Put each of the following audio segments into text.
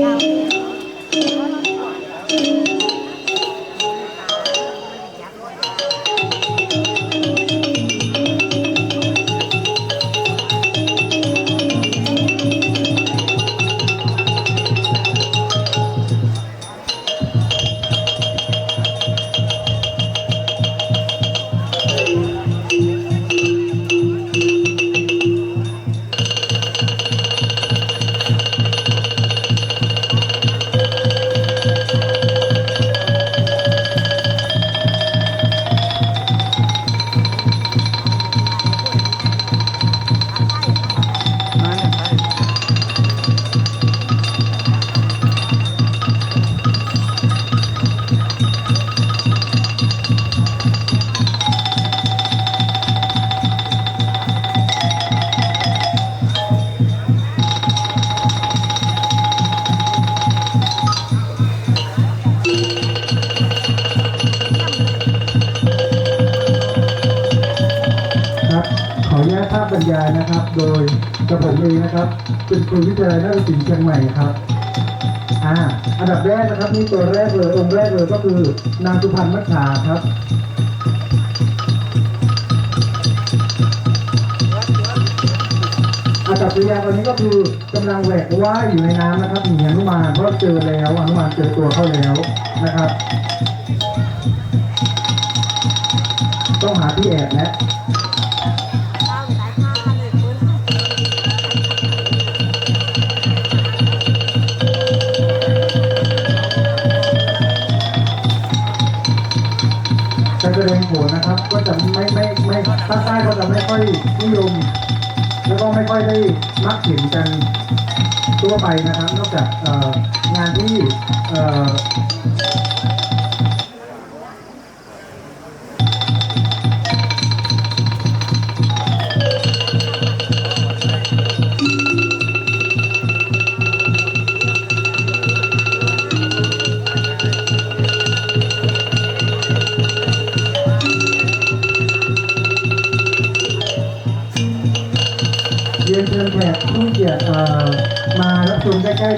ค นะครับ โดยกระผมเองนะครับ เป็นครูวิทยาลัยนาฏศิลป์เชียงใหม่ครับอ่าอันดับแรกนะครับนี่ตัวแรกเลยองค์แรกเลยก็คือนางสุพรรณมัจฉาครับอากับกิริยาตอนนี้ก็คือกำลังแหวกว่ายอยู่ในน้ำนะครับหนีอนุมานเพราะเจอแล้วอนุมานเจอตัวเขาแล้วนะครับ ต้องหาที่แอบแล้ว ภาคใต้ก็จะไม่ค่อยนิยมแล้วก็ไม่ค่อยได้มักเห็นกันทั่วไปนะครับ นอกจากงานที่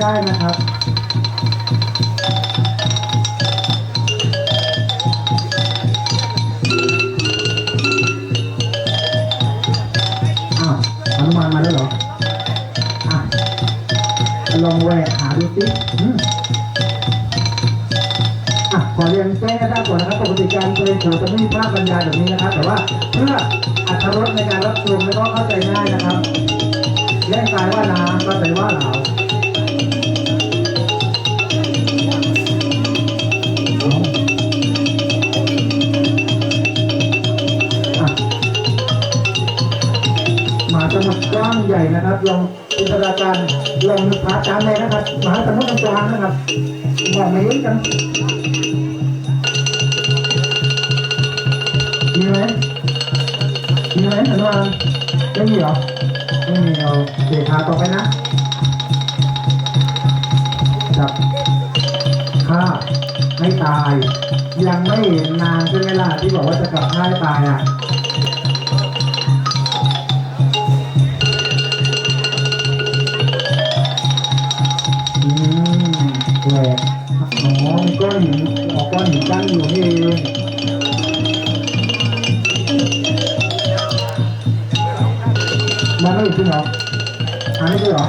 ได้นะครับอ้าวอนุมานมาแล้วเหรออะลองแหวกหาดูสิอืมอะขอเรียนแจ้งให้ทราบก่อนนะครับปกติการเพลงโขนจะไม่มีภาพบรรยายแบบนี้นะครับ แต่ว่าเพื่ออัตรสในการรับชมและก็เข้าใจง่ายนะครับแย่งกายว่านาก็ใจว่าเหลา ใหญ่นะครับลองจินตนาการลองนึกภาพตามเลยนะครับมหาสมุทรกว้างนะครับมองไม่เห็นกันมีไหมมีไหมอนุมาไม่มีหรอไม่มีเอาเสียขาต่อไปนะจับฆ่าให้ตาย ยังไม่เห็นนานใช่ไหมล่ะที่บอกว่าจะกลับฆ่าให้ตายอะ มแหวกอ๋อก้อนหินออกก้อนหินกั้นอยู่นี่เองมันไม่อยู่จริงเหรอหาไม่เจอเหรอ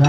เร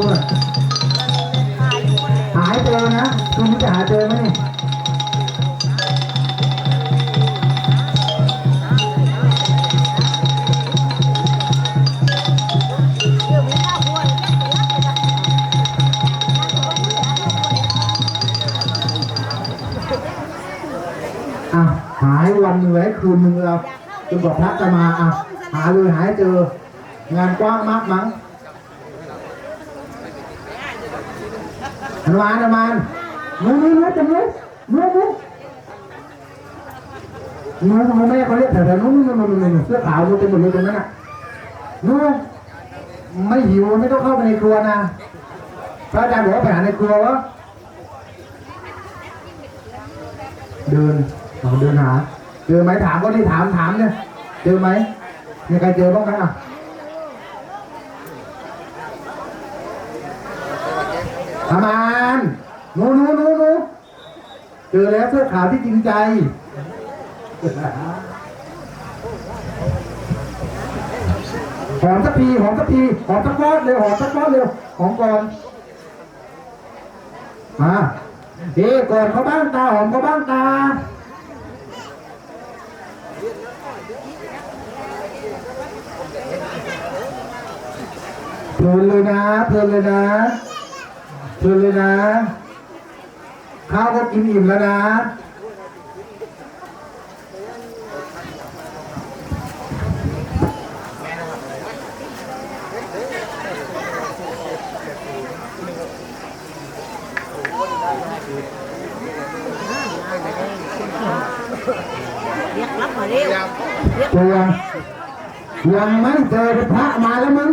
ไปไปนี่นี่เอ๊ะหายหายไปไกลๆเลยอะไปไกลวิ่งไปไกลๆนู่นนู่นนู่นไปหาที่แอไหนุมานตัวพงหน่อยหาหานไปตัวหน่อยเจอนะคุณจะหาเจอไหมนี่อะหายวันเหนึ่งเลยคืนหนึ่งเราจนกว่าพระจะมาอะหาเลยหายเจองานกว้างมากมั้งอ นุมานนุมานนู้นนู้นนู้นจังเลยนู้นนู้นนู้นนู้นแม่เขาเรียกแถวๆนู้นนู้นนู้นนู้นเสื้อขาวนู้นเต็มหมดเลยตรงนั้นอะนู้นไม่หิวไม่ต้องเข้าไปในครัวนะพระอาจารย์บอกว่าไปหาในครัววะเดินเอาเดินหาเจอไหมถามก็ที่ถามถามเนี่ยเจอไหมมีใครเจอบ้างไหมอะ ประมาณหนูหนูหนูหนูเจอแล้วเสื้อขาวที่จริงใจหอมสักทีหอมสักทีหอมสักก้อนเร็วหอมสักก้อนเร็วหอมก่อนมาเอ๊ก่อนเขาบ้างตาหอมเขาบ้างตาเพลินเลยนะเพลินเลยนะ เพลินเลยนะ ข้าวก็กินอิ่มแล้วนะเรียกรับมาเร็วเรียกเจอยังยังไม่เจอพระมาแล้วมึง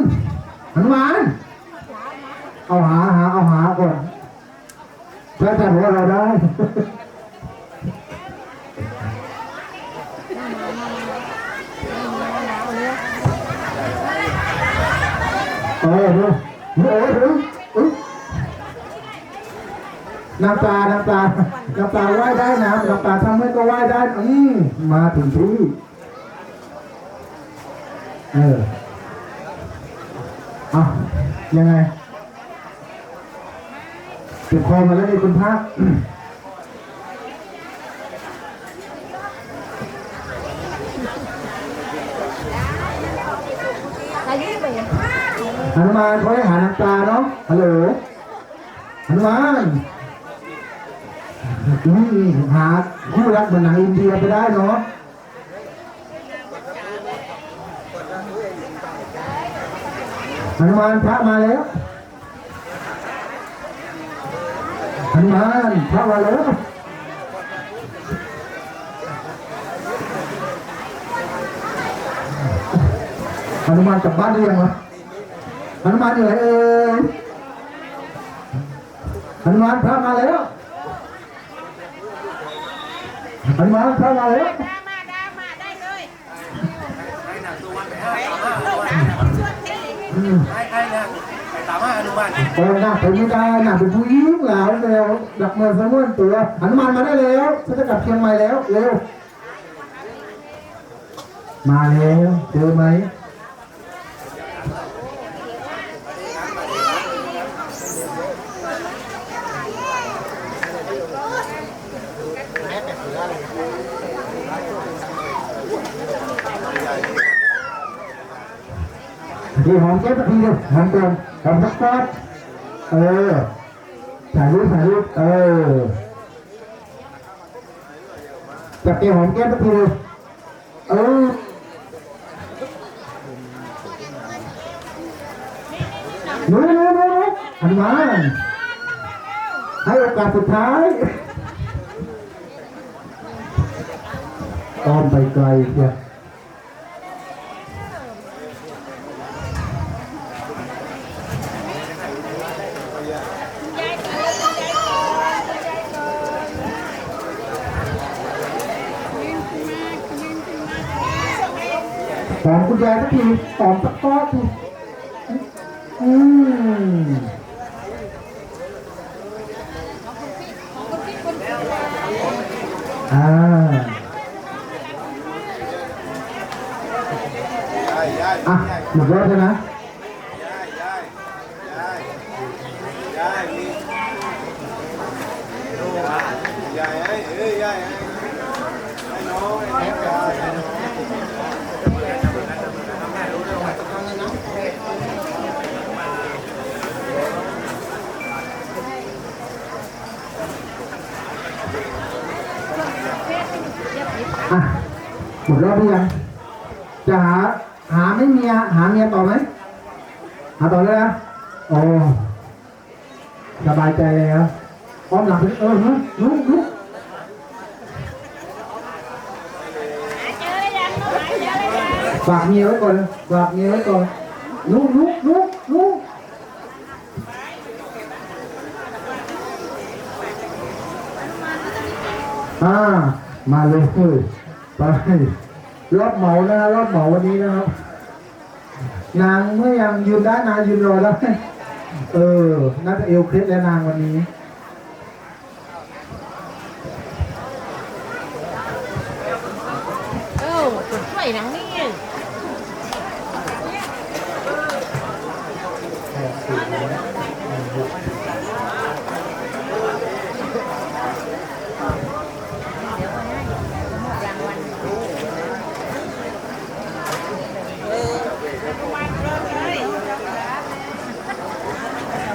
หนุมาน เอาหาหาเอาหาก่อนพระอจารย์บอกว่าเราได้เออดูโอ้ยดูน้ำปลาน้ำปลาน้ำปลาไหวได้นะน้ำปลาทำให้ก็ไหวได้ อืมมาถึงที่เออเอายังไง ติดคอมาแล้วนี่คุณพระอายุไปหนุมานเขาให้หาน้ำตาเนาะฮัลโหลหนุมานอืมหาคู่รักเหมือนหนังอินเดียไปได้เนาะหนุมานพระมาแล้วห นุมานพระมาแล้วหนุมานกลับบ้านได้ยังวะหนุมานอยู่ไหนเอ่ยหนุมานพระมาแล้วหนุมานพระมาแล้วมาได้มาได้เลยช่วยทีอืมให้ให้นะไปตา มหาอนุบาลโอ้ยน่าเป็นไม่ได้น่าเป็นผู้หญิงแล้วเร็วดักเมืองสมุนตัวหนุมานมาได้แล้วฉันจะกลับเชียงใหม่แล้วเร็วมาแล้วเจอไหม พี่หอมแก้มสักทีเดียวหอมก่อนหอมสักก้อนเออถ่ายรูปถ่ายรูปเออจับเกหอมแก้มสักทีเดียวเออนูหนูหนูหันมาให้โอกาสสุดท้ายต้อมไปไกลเชียว ห อมคุณยายสักทีหอนสักก้อนทีอืมอ่าอะหมดรอแล้วนะย้ายย้ายย้ายย้ายนี่ดูมาย้ายให้เอ้ยย้ายให้ให้น้องให้น้องย้ายให้น้อง อะหม ดรอบหรือยังจะหาหาไม่เมียหาเมียต่อไหมหาต่อเลยนะโอ้สบายใจแล้วอ้อมหลังไปเออลุกลุกลุกฝากเมียไว้ก่อนฝากเมียไว้ก่อนลุกลุกลุกลุกอ่ามาเลยไป รอบเหมานะรอบเหมาวันนี้นะครับ นางเมื่อยังยืนได้นางยืนรอแล้ว เออน่าจะเอวเคล็ดแล้วนางวันนี้ เออคนสวยหนังนี่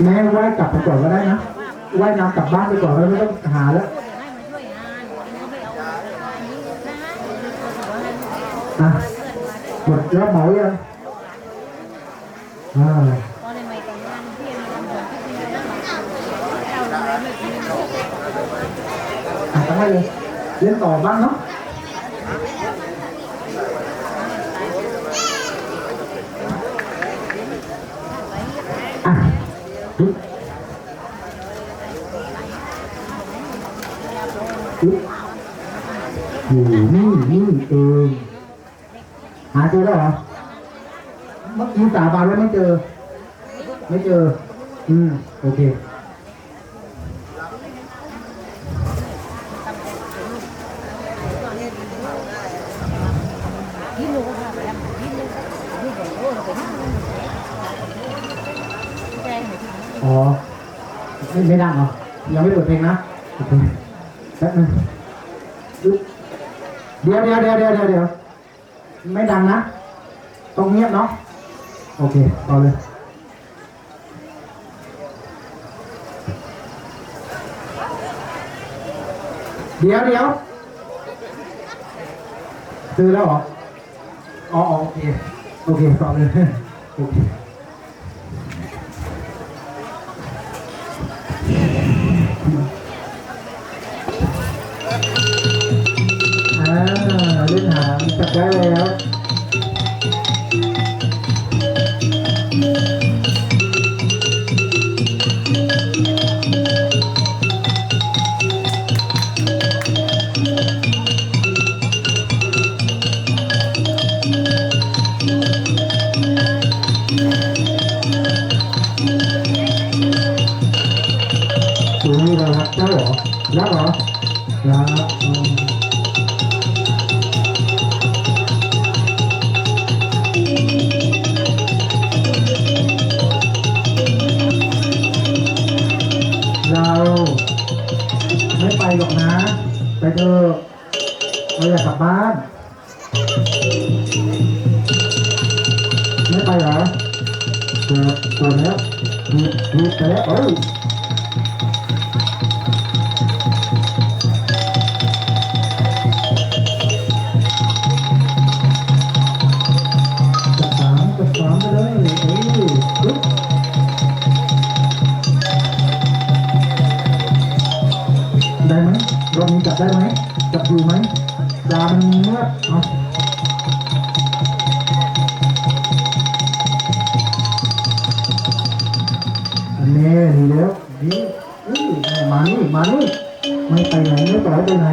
แม่ไหว้กลับไปก่อนก็ได้นะไหว้น้ำกลับบ้านไปก่อนแล้วไม่ต้องหาแล้วอะหมดแล้วเหมายังอ่าอะงไมเลยเล่นต่อบ้างเนาะอะปึ๊บปึ๊บ อยู่นี่นี่เองหาเจอแล้วเหรอเมื่อกี้สาบานว่าไม่เจอ ไม่เจอ อืม โอเค ไม่ดังเหรอยังไม่เปิดเพลงนะเคแป๊บนึงเดี๋ยวเดี๋ยวเดี๋ยวเดี๋ยวเดี๋ยวเดี๋ยวไม่ดังนะ ต้องเงียบเนาะโอเคต่อเลยเดี๋ยวเดี๋ยวซื้อแล้วเหรอ อ๋ออ๋อโอเค โอเคต่อเลย โอเค ไม่ไปเหรอครับกวนแล้วทีบทีบไปแล้วเอ้ยจับสามจับสามไปเลยเอ้ยปึ๊บได้ไหมรอบนี้จับได้ไหมจับอยู่ไหมยามันเมื่อเอา นนี้นี่แล้วดีนี่มานี่มานี่ไม่ไปไหนไม่ปล่อยไปไหน